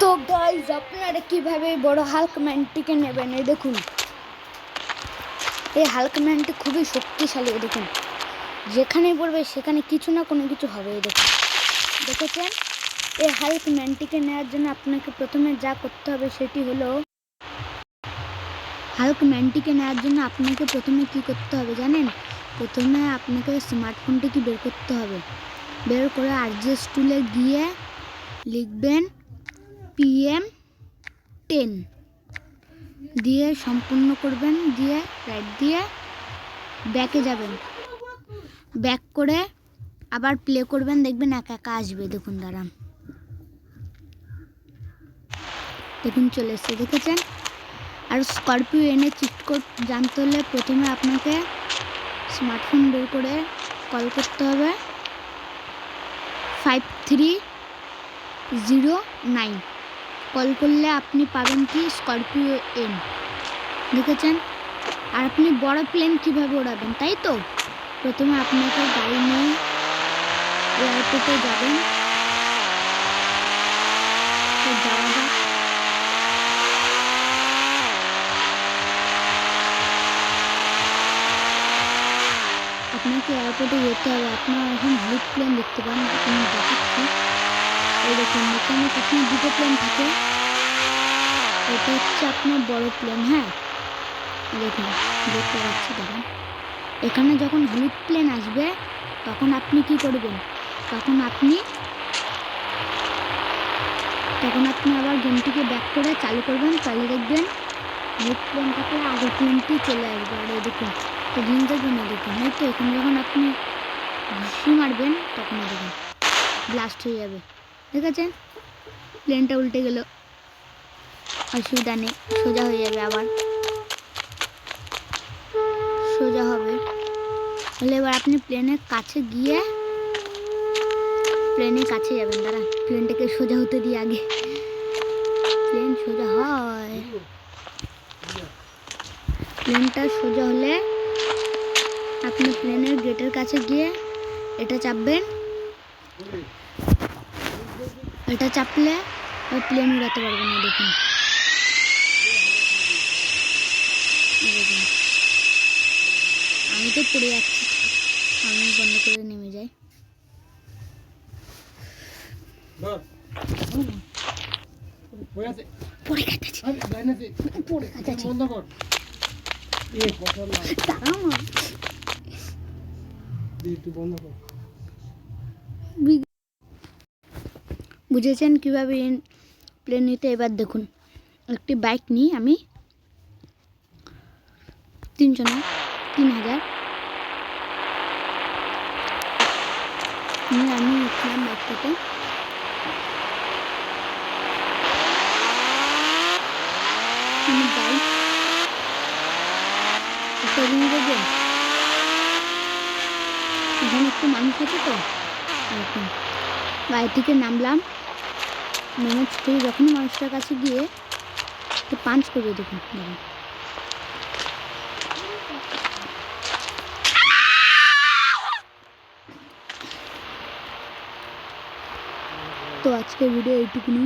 তো গাইজ আপনারা কীভাবে বড় হাল্ক ম্যানটিকে নেবেন? এই দেখুন। এই হাল্ক ম্যানটি খুবই শক্তিশালী, এই দেখুন। যেখানে পড়বে সেখানে কিছু না কোনো কিছু হবে, এই দেখুন। দেখেছেন? এই হাল্ক ম্যানটিকে নেওয়ার জন্য আপনাকে প্রথমে যা করতে হবে সেটি হলো হাল্ক ম্যানটিকে নেওয়ার জন্য আপনাকে প্রথমে কি করতে হবে জানেন? প্রথমে আপনাকে স্মার্টফোনটিকে বের করতে হবে। বের করে আরজিএস টুলে গিয়ে লিখবেন পিএম টেন দিয়ে সম্পূর্ণ করবেন, দিয়ে রাইট দিয়ে ব্যাকে যাবেন। ব্যাক করে আবার প্লে করবেন, দেখবেন একা একা আসবে। দেখুন, দাঁড়ান। দেখুন, চলে এসছে, দেখেছেন? আর স্করপিও এনে চিট কোড জানতে হলে প্রথমে আপনাকে স্মার্টফোন বের করে কল করতে হবে। Five three zero nine call করলে আপনি পাবেন কি? স্করপিও এন দেখেছেন? আর আপনি বড় প্লেন কীভাবে ওড়াবেন তাই তো? প্রথমে আপনাকে গাড়ি নিয়ে এয়ারপোর্টে যাবেন। আপনাকে এয়ারপোর্টে যেতে হবে। আপনার এখন ব্লু প্লেন দেখতে পান। আমি দেখাচ্ছি। এই দেখুন এখানে আপনার দুটো প্লেন থাকে। এটা হচ্ছে আপনার বড় প্লেন হ্যাঁ? দেখুন, দেখতে পাচ্ছি, দেখুন। এখানে যখন হলুদ প্লেন আসবে, তখন আপনি কি করবেন? তখন আপনি তখন আপনি আবার গেমটিকে ব্যাক করে চালু করবেন, তাহলে দেখবেন হলুদ প্লেনটাকে আগের প্লেনটি চলে আসবে। আর এই দেখুন তো জিনিসটার জন্য দেখুন, এই তো, এখানে যখন আপনি ঘুষি মারবেন, তখন দেখুন ব্লাস্ট হয়ে যাবে। ঠিক আছে? প্লেনটা উল্টে গেল। অসুবিধা নেই, সোজা হয়ে যাবে আবার। সোজা হবে। তাহলে এবার আপনি প্লেনের কাছে গিয়ে প্লেনের কাছে যাবেন দাঁড়া প্লেনটাকে সোজা হতে দিয়ে আগে। প্লেন সোজা হয়। প্লেনটা সোজা হলে আপনি প্লেনের গেটের কাছে গিয়ে এটা চাপবেন। এটা চাপলে ওই প্লেন উড়াতে পারবে না দেখুন। আমি তো পড়ে যাচ্ছি। আমি বন্ধ করে নেমে যাই। পড়ে পড়ে বন্ধ কর। দাঁড়াও বন্ধ বুঝেছেন কীভাবে প্লেন নিতে? এবার দেখুন। একটি বাইক নিই আমি। তিনশো না তিন হাজার। নিয়ে আমি উঠলাম বাইকটাতে যাই একটা মানুষ আছে তো। এরকম গাড়ি থেকে নামলাম। নেমে ছুটে যখনই মানুষটার কাছে গিয়ে একটু পাঞ্চ করবে দেখুন দেখুন তো আজকের ভিডিও এইটুকুনি।